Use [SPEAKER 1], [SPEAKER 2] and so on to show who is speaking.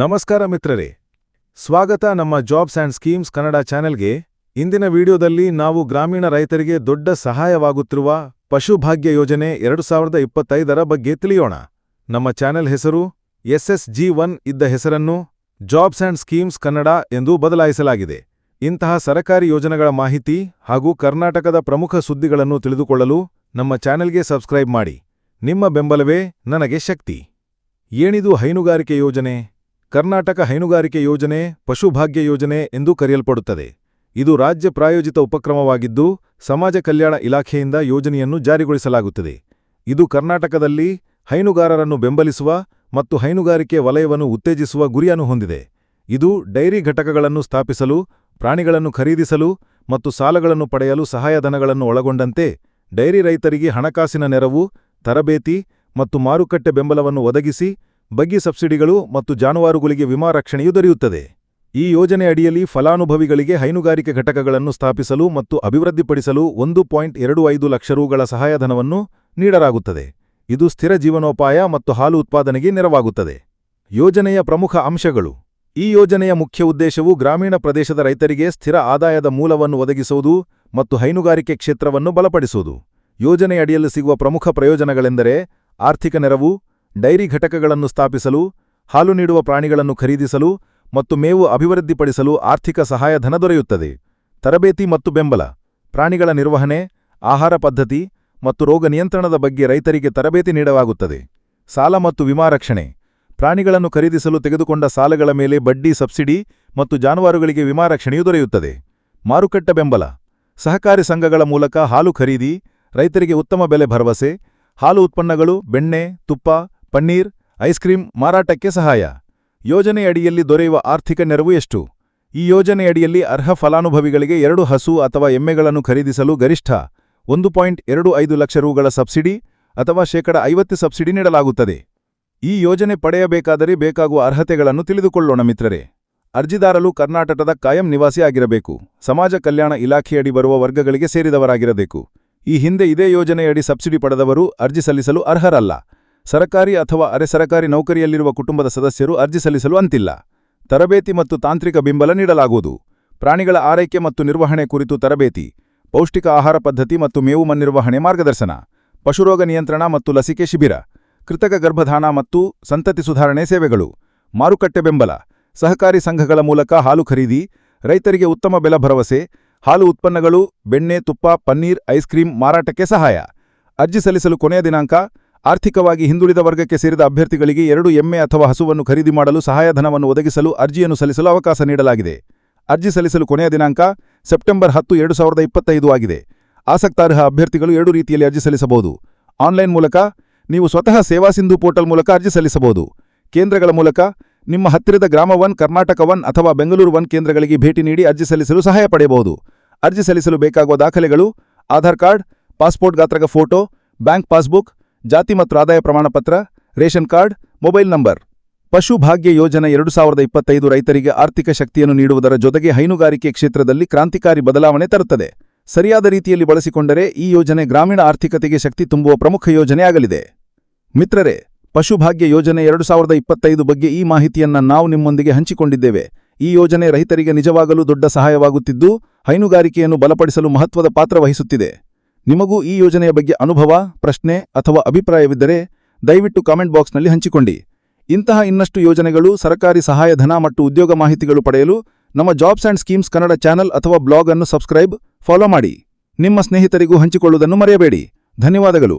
[SPEAKER 1] ನಮಸ್ಕಾರ ಮಿತ್ರರೇ. ಸ್ವಾಗತ ನಮ್ಮ ಜಾಬ್ಸ್ ಆ್ಯಂಡ್ ಸ್ಕೀಮ್ಸ್ ಕನ್ನಡ ಚಾನೆಲ್ಗೆ. ಇಂದಿನ ವಿಡಿಯೋದಲ್ಲಿ ನಾವು ಗ್ರಾಮೀಣ ರೈತರಿಗೆ ದೊಡ್ಡ ಸಹಾಯವಾಗುತ್ತಿರುವ ಪಶುಭಾಗ್ಯ ಯೋಜನೆ ಎರಡು ಸಾವಿರದ ಇಪ್ಪತ್ತೈದರ ಬಗ್ಗೆ ತಿಳಿಯೋಣ. ನಮ್ಮ ಚಾನೆಲ್ ಹೆಸರು ಎಸ್ ಜಿ ಒನ್ ಇದ್ದ ಹೆಸರನ್ನು ಜಾಬ್ಸ್ ಆ್ಯಂಡ್ ಸ್ಕೀಮ್ಸ್ ಕನ್ನಡ ಎಂದು ಬದಲಾಯಿಸಲಾಗಿದೆ. ಇಂತಹ ಸರಕಾರಿ ಯೋಜನೆಗಳ ಮಾಹಿತಿ ಹಾಗೂ ಕರ್ನಾಟಕದ ಪ್ರಮುಖ ಸುದ್ದಿಗಳನ್ನು ತಿಳಿದುಕೊಳ್ಳಲು ನಮ್ಮ ಚಾನೆಲ್ಗೆ ಸಬ್ಸ್ಕ್ರೈಬ್ ಮಾಡಿ. ನಿಮ್ಮ ಬೆಂಬಲವೇ ನನಗೆ ಶಕ್ತಿ. ಏನಿದು ಹೈನುಗಾರಿಕೆ ಯೋಜನೆ? ಕರ್ನಾಟಕ ಹೈನುಗಾರಿಕೆ ಯೋಜನೆ ಪಶುಭಾಗ್ಯ ಯೋಜನೆ ಎಂದು ಕರೆಯಲ್ಪಡುತ್ತದೆ. ಇದು ರಾಜ್ಯ ಪ್ರಾಯೋಜಿತ ಉಪಕ್ರಮವಾಗಿದ್ದು, ಸಮಾಜ ಕಲ್ಯಾಣ ಇಲಾಖೆಯಿಂದ ಯೋಜನೆಯನ್ನು ಜಾರಿಗೊಳಿಸಲಾಗುತ್ತದೆ. ಇದು ಕರ್ನಾಟಕದಲ್ಲಿ ಹೈನುಗಾರರನ್ನು ಬೆಂಬಲಿಸುವ ಮತ್ತು ಹೈನುಗಾರಿಕೆ ವಲಯವನ್ನು ಉತ್ತೇಜಿಸುವ ಗುರಿಯನ್ನು ಹೊಂದಿದೆ. ಇದು ಡೈರಿ ಘಟಕಗಳನ್ನು ಸ್ಥಾಪಿಸಲು, ಪ್ರಾಣಿಗಳನ್ನು ಖರೀದಿಸಲು ಮತ್ತು ಸಾಲಗಳನ್ನು ಪಡೆಯಲು ಸಹಾಯಧನಗಳನ್ನು ಒಳಗೊಂಡಂತೆ ಡೈರಿ ರೈತರಿಗೆ ಹಣಕಾಸಿನ ನೆರವು, ತರಬೇತಿ ಮತ್ತು ಮಾರುಕಟ್ಟೆ ಬೆಂಬಲವನ್ನು ಒದಗಿಸಿ ಬಗ್ಗಿ ಸಬ್ಸಿಡಿಗಳು ಮತ್ತು ಜಾನುವಾರುಗಳಿಗೆ ವಿಮಾ ರಕ್ಷಣೆಯು ದೊರೆಯುತ್ತದೆ. ಈ ಯೋಜನೆ ಅಡಿಯಲ್ಲಿ ಫಲಾನುಭವಿಗಳಿಗೆ ಹೈನುಗಾರಿಕೆ ಘಟಕಗಳನ್ನು ಸ್ಥಾಪಿಸಲು ಮತ್ತು ಅಭಿವೃದ್ಧಿಪಡಿಸಲು ಒಂದು ಪಾಯಿಂಟ್ ಎರಡು ಐದು ಲಕ್ಷ ರೂಗಳ ಸಹಾಯಧನವನ್ನು ನೀಡಲಾಗುತ್ತದೆ. ಇದು ಸ್ಥಿರ ಜೀವನೋಪಾಯ ಮತ್ತು ಹಾಲು ಉತ್ಪಾದನೆಗೆ ನೆರವಾಗುತ್ತದೆ. ಯೋಜನೆಯ ಪ್ರಮುಖ ಅಂಶಗಳು. ಈ ಯೋಜನೆಯ ಮುಖ್ಯ ಉದ್ದೇಶವು ಗ್ರಾಮೀಣ ಪ್ರದೇಶದ ರೈತರಿಗೆ ಸ್ಥಿರ ಆದಾಯದ ಮೂಲವನ್ನು ಒದಗಿಸುವುದು ಮತ್ತು ಹೈನುಗಾರಿಕೆ ಕ್ಷೇತ್ರವನ್ನು ಬಲಪಡಿಸುವುದು. ಯೋಜನೆಯಡಿಯಲ್ಲಿ ಸಿಗುವ ಪ್ರಮುಖ ಪ್ರಯೋಜನಗಳೆಂದರೆ ಆರ್ಥಿಕ ನೆರವು ಡೈರಿ ಘಟಕಗಳನ್ನು ಸ್ಥಾಪಿಸಲು, ಹಾಲು ನೀಡುವ ಪ್ರಾಣಿಗಳನ್ನು ಖರೀದಿಸಲು ಮತ್ತು ಮೇವು ಅಭಿವೃದ್ಧಿಪಡಿಸಲು ಆರ್ಥಿಕ ಸಹಾಯಧನ ದೊರೆಯುತ್ತದೆ. ತರಬೇತಿ ಮತ್ತು ಬೆಂಬಲ, ಪ್ರಾಣಿಗಳ ನಿರ್ವಹಣೆ, ಆಹಾರ ಪದ್ಧತಿ ಮತ್ತು ರೋಗ ನಿಯಂತ್ರಣದ ಬಗ್ಗೆ ರೈತರಿಗೆ ತರಬೇತಿ ನೀಡಲಾಗುತ್ತದೆ. ಸಾಲ ಮತ್ತು ವಿಮಾ ರಕ್ಷಣೆ, ಪ್ರಾಣಿಗಳನ್ನು ಖರೀದಿಸಲು ತೆಗೆದುಕೊಂಡ ಸಾಲಗಳ ಮೇಲೆ ಬಡ್ಡಿ ಸಬ್ಸಿಡಿ ಮತ್ತು ಜಾನುವಾರುಗಳಿಗೆ ವಿಮಾ ರಕ್ಷಣೆಯೂ ದೊರೆಯುತ್ತದೆ. ಮಾರುಕಟ್ಟೆ ಬೆಂಬಲ, ಸಹಕಾರಿ ಸಂಘಗಳ ಮೂಲಕ ಹಾಲು ಖರೀದಿ, ರೈತರಿಗೆ ಉತ್ತಮ ಬೆಲೆ ಭರವಸೆ, ಹಾಲು ಉತ್ಪನ್ನಗಳು, ಬೆಣ್ಣೆ, ತುಪ್ಪ ಪನ್ನೀರ್, ಐಸ್ ಕ್ರೀಂ ಮಾರಾಟಕ್ಕೆ ಸಹಾಯ. ಯೋಜನೆಯಡಿಯಲ್ಲಿ ದೊರೆಯುವ ಆರ್ಥಿಕ ನೆರವು ಎಷ್ಟು? ಈ ಯೋಜನೆಯಡಿಯಲ್ಲಿ ಅರ್ಹ ಫಲಾನುಭವಿಗಳಿಗೆ ಎರಡು ಹಸು ಅಥವಾ ಎಮ್ಮೆಗಳನ್ನು ಖರೀದಿಸಲು ಗರಿಷ್ಠ ಒಂದು ಪಾಯಿಂಟ್ ಎರಡು ಐದು ಲಕ್ಷ ರೂಗಳ ಸಬ್ಸಿಡಿ ಅಥವಾ ಶೇಕಡ ಐವತ್ತು ಸಬ್ಸಿಡಿ ನೀಡಲಾಗುತ್ತದೆ. ಈ ಯೋಜನೆ ಪಡೆಯಬೇಕಾದರೆ ಬೇಕಾಗುವ ಅರ್ಹತೆಗಳನ್ನು ತಿಳಿದುಕೊಳ್ಳೋಣ ಮಿತ್ರರೇ. ಅರ್ಜಿದಾರರು ಕರ್ನಾಟಕದ ಕಾಯಂ ನಿವಾಸಿ ಆಗಿರಬೇಕು. ಸಮಾಜ ಕಲ್ಯಾಣ ಇಲಾಖೆಯಡಿ ಬರುವ ವರ್ಗಗಳಿಗೆ ಸೇರಿದವರಾಗಿರಬೇಕು. ಈ ಹಿಂದೆ ಇದೇ ಯೋಜನೆಯಡಿ ಸಬ್ಸಿಡಿ ಪಡೆದವರು ಅರ್ಜಿ ಸಲ್ಲಿಸಲು ಅರ್ಹರಲ್ಲ. ಸರಕಾರಿ ಅಥವಾ ಅರೆ ಸರಕಾರಿ ನೌಕರಿಯಲ್ಲಿರುವ ಕುಟುಂಬದ ಸದಸ್ಯರು ಅರ್ಜಿ ಸಲ್ಲಿಸಲು ಅಂತಿಲ್ಲ. ತರಬೇತಿ ಮತ್ತು ತಾಂತ್ರಿಕ ಬೆಂಬಲ ನೀಡಲಾಗುವುದು. ಪ್ರಾಣಿಗಳ ಆರೈಕೆ ಮತ್ತು ನಿರ್ವಹಣೆ ಕುರಿತು ತರಬೇತಿ, ಪೌಷ್ಟಿಕ ಆಹಾರ ಪದ್ಧತಿ ಮತ್ತು ಮೇವು ನಿರ್ವಹಣೆ ಮಾರ್ಗದರ್ಶನ, ಪಶುರೋಗ ನಿಯಂತ್ರಣ ಮತ್ತು ಲಸಿಕೆ ಶಿಬಿರ, ಕೃತಕ ಗರ್ಭಧಾನ ಮತ್ತು ಸಂತತಿ ಸುಧಾರಣೆ ಸೇವೆಗಳು, ಮಾರುಕಟ್ಟೆ ಬೆಂಬಲ, ಸಹಕಾರಿ ಸಂಘಗಳ ಮೂಲಕ ಹಾಲು ಖರೀದಿ, ರೈತರಿಗೆ ಉತ್ತಮ ಬೆಲೆ ಭರವಸೆ, ಹಾಲು ಉತ್ಪನ್ನಗಳು, ಬೆಣ್ಣೆ, ತುಪ್ಪ, ಪನ್ನೀರ್, ಐಸ್ ಕ್ರೀಂ ಮಾರಾಟಕ್ಕೆ ಸಹಾಯ. ಅರ್ಜಿ ಸಲ್ಲಿಸಲು ಕೊನೆಯ ದಿನಾಂಕ ಆರ್ಥಿಕವಾಗಿ ಹಿಂದುಳಿದ ವರ್ಗಕ್ಕೆ ಸೇರಿದ ಅಭ್ಯರ್ಥಿಗಳಿಗೆ ಎರಡು ಎಮ್ಮೆ ಅಥವಾ ಹಸುವನ್ನು ಖರೀದಿ ಮಾಡಲು ಸಹಾಯಧನವನ್ನು ಒದಗಿಸಲು ಅರ್ಜಿಯನ್ನು ಸಲ್ಲಿಸಲು ಅವಕಾಶ ನೀಡಲಾಗಿದೆ. ಅರ್ಜಿ ಸಲ್ಲಿಸಲು ಕೊನೆಯ ದಿನಾಂಕ ಸೆಪ್ಟೆಂಬರ್ ಹತ್ತು, ಎರಡು ಸಾವಿರದ ಇಪ್ಪತ್ತೈದು ಆಗಿದೆ. ಆಸಕ್ತಾರ್ಹ ಅಭ್ಯರ್ಥಿಗಳು ಎರಡು ರೀತಿಯಲ್ಲಿ ಅರ್ಜಿ ಸಲ್ಲಿಸಬಹುದು. ಆನ್ಲೈನ್ ಮೂಲಕ ನೀವು ಸ್ವತಃ ಸೇವಾ ಸಿಂಧು ಪೋರ್ಟಲ್ ಮೂಲಕ ಅರ್ಜಿ ಸಲ್ಲಿಸಬಹುದು. ಕೇಂದ್ರಗಳ ಮೂಲಕ ನಿಮ್ಮ ಹತ್ತಿರದ ಗ್ರಾಮ ಒನ್, ಕರ್ನಾಟಕ ಒನ್ ಅಥವಾ ಬೆಂಗಳೂರು ಒನ್ ಕೇಂದ್ರಗಳಿಗೆ ಭೇಟಿ ನೀಡಿ ಅರ್ಜಿ ಸಲ್ಲಿಸಲು ಸಹಾಯ ಪಡೆಯಬಹುದು. ಅರ್ಜಿ ಸಲ್ಲಿಸಲು ಬೇಕಾಗುವ ದಾಖಲೆಗಳು, ಆಧಾರ್ ಕಾರ್ಡ್, ಪಾಸ್ಪೋರ್ಟ್ ಗಾತ್ರದ ಫೋಟೋ, ಬ್ಯಾಂಕ್ ಪಾಸ್ಬುಕ್ ಜಾತಿ ಮತ್ತು ಆದಾಯ ಪ್ರಮಾಣಪತ್ರ ರೇಷನ್ ಕಾರ್ಡ್, ಮೊಬೈಲ್ ನಂಬರ್. ಪಶು ಭಾಗ್ಯ ಯೋಜನೆ ಎರಡು ಸಾವಿರದ ಇಪ್ಪತ್ತೈದು ರೈತರಿಗೆ ಆರ್ಥಿಕ ಶಕ್ತಿಯನ್ನು ನೀಡುವುದರ ಜೊತೆಗೆ ಹೈನುಗಾರಿಕೆ ಕ್ಷೇತ್ರದಲ್ಲಿ ಕ್ರಾಂತಿಕಾರಿ ಬದಲಾವಣೆ ತರುತ್ತದೆ. ಸರಿಯಾದ ರೀತಿಯಲ್ಲಿ ಬಳಸಿಕೊಂಡರೆ ಈ ಯೋಜನೆ ಗ್ರಾಮೀಣ ಆರ್ಥಿಕತೆಗೆ ಶಕ್ತಿ ತುಂಬುವ ಪ್ರಮುಖ ಯೋಜನೆಯಾಗಲಿದೆ ಮಿತ್ರರೇ ಪಶುಭಾಗ್ಯ ಯೋಜನೆ ಎರಡು ಸಾವಿರದ ಇಪ್ಪತ್ತೈದು ಬಗ್ಗೆ ಈ ಮಾಹಿತಿಯನ್ನು ನಾವು ನಿಮ್ಮೊಂದಿಗೆ ಹಂಚಿಕೊಂಡಿದ್ದೇವೆ. ಈ ಯೋಜನೆ ರೈತರಿಗೆ ನಿಜವಾಗಲೂ ದೊಡ್ಡ ಸಹಾಯವಾಗುತ್ತಿದ್ದು, ಹೈನುಗಾರಿಕೆಯನ್ನು ಬಲಪಡಿಸಲು ಮಹತ್ವದ ಪಾತ್ರ ವಹಿಸುತ್ತಿದೆ. ನಿಮಗೂ ಈ ಯೋಜನೆಯ ಬಗ್ಗೆ ಅನುಭವ, ಪ್ರಶ್ನೆ ಅಥವಾ ಅಭಿಪ್ರಾಯವಿದ್ದರೆ ದಯವಿಟ್ಟು ಕಾಮೆಂಟ್ ಬಾಕ್ಸ್ನಲ್ಲಿ ಹಂಚಿಕೊಂಡಿ. ಇಂತಹ ಇನ್ನಷ್ಟು ಯೋಜನೆಗಳು ಸರ್ಕಾರಿ ಸಹಾಯಧನ ಮತ್ತು ಉದ್ಯೋಗ ಮಾಹಿತಿಗಳು ಪಡೆಯಲು ನಮ್ಮ jobs and schemes Kannada channel ಅಥವಾ ಬ್ಲಾಗ್ ಅನ್ನು ಸಬ್ಸ್ಕ್ರೈಬ್, ಫಾಲೋ ಮಾಡಿ. ನಿಮ್ಮ ಸ್ನೇಹಿತರಿಗೂ ಹಂಚಿಕೊಳ್ಳುವುದನ್ನು ಮರೆಯಬೇಡಿ. ಧನ್ಯವಾದಗಳು.